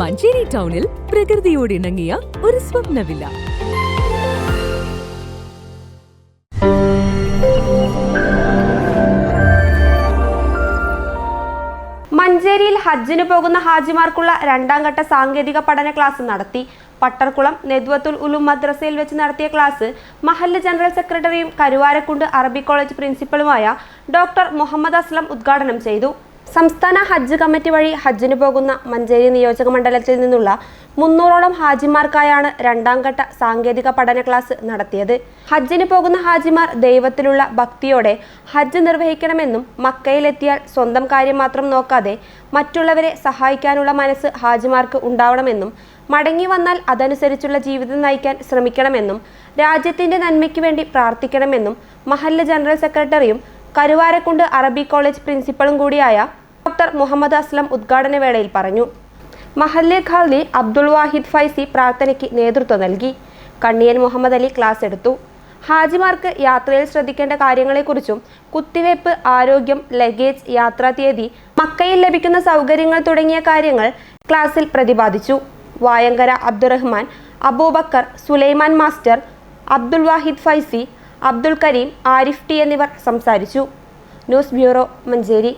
മഞ്ചേരി ടൗണിൽ പ്രകൃതിയോട് ഇണങ്ങിയ ഒരു സ്വപ്നവില്ല. മഞ്ചേരിയിൽ ഹജ്ജിന് പോകുന്ന ഹാജിമാർക്കുള്ള രണ്ടാം ഘട്ട സാങ്കേതിക പഠന ക്ലാസ് നടത്തി. പട്ടർക്കുളം നെദ്വത്തുൽ ഉലു മദ്രസയിൽ വെച്ച് നടത്തിയ ക്ലാസ് മഹല്ല് ജനറൽ സെക്രട്ടറിയും കരുവാരക്കുണ്ട് അറബി കോളേജ് പ്രിൻസിപ്പലുമായ ഡോക്ടർ മുഹമ്മദ് അസ്ലം ഉദ്ഘാടനം ചെയ്തു. സംസ്ഥാന ഹജ്ജ് കമ്മിറ്റി വഴി ഹജ്ജിന് പോകുന്ന മഞ്ചേരി നിയോജക മണ്ഡലത്തിൽ നിന്നുള്ള മുന്നൂറോളം ഹാജിമാർക്കായാണ് രണ്ടാം ഘട്ട സാങ്കേതിക പഠന ക്ലാസ് നടത്തിയത്. ഹജ്ജിന് പോകുന്ന ഹാജിമാർ ദൈവത്തിലുള്ള ഭക്തിയോടെ ഹജ്ജ് നിർവഹിക്കണമെന്നും മക്കയിലെത്തിയാൽ സ്വന്തം കാര്യം മാത്രം നോക്കാതെ മറ്റുള്ളവരെ സഹായിക്കാനുള്ള മനസ്സ് ഹാജിമാർക്ക് ഉണ്ടാവണമെന്നും മടങ്ങി വന്നാൽ അതനുസരിച്ചുള്ള ജീവിതം നയിക്കാൻ ശ്രമിക്കണമെന്നും രാജ്യത്തിന്റെ നന്മയ്ക്ക് വേണ്ടി പ്രാർത്ഥിക്കണമെന്നും മഹല്ല ജനറൽ സെക്രട്ടറിയും കരുവാരക്കുണ്ട് അറബി കോളേജ് പ്രിൻസിപ്പളും കൂടിയായ ഡോക്ടർ മുഹമ്മദ് അസ്ലം ഉദ്ഘാടന വേളയിൽ പറഞ്ഞു. മഹല്ലെ ഖാലി അബ്ദുൾ വാഹിദ് ഫൈസി പ്രാർത്ഥനയ്ക്ക് നേതൃത്വം നൽകി. കണ്ണിയൻ മുഹമ്മദ് അലി ക്ലാസ് എടുത്തു. ഹാജിമാർക്ക് യാത്രയിൽ ശ്രദ്ധിക്കേണ്ട കാര്യങ്ങളെക്കുറിച്ചും കുത്തിവയ്പ് ആരോഗ്യം ലഗേജ് യാത്രാ തീയതി മക്കയിൽ ലഭിക്കുന്ന സൗകര്യങ്ങൾ തുടങ്ങിയ കാര്യങ്ങൾ ക്ലാസ്സിൽ പ്രതിപാദിച്ചു. വായങ്കര അബ്ദുറഹ്മാൻ അബൂബക്കർ സുലൈമാൻ മാസ്റ്റർ അബ്ദുൽ വാഹിദ് ഫൈസി അബ്ദുൾ കരീം ആരിഫ് ടി എന്നിവർ സംസാരിച്ചു. News bureau Manjeri.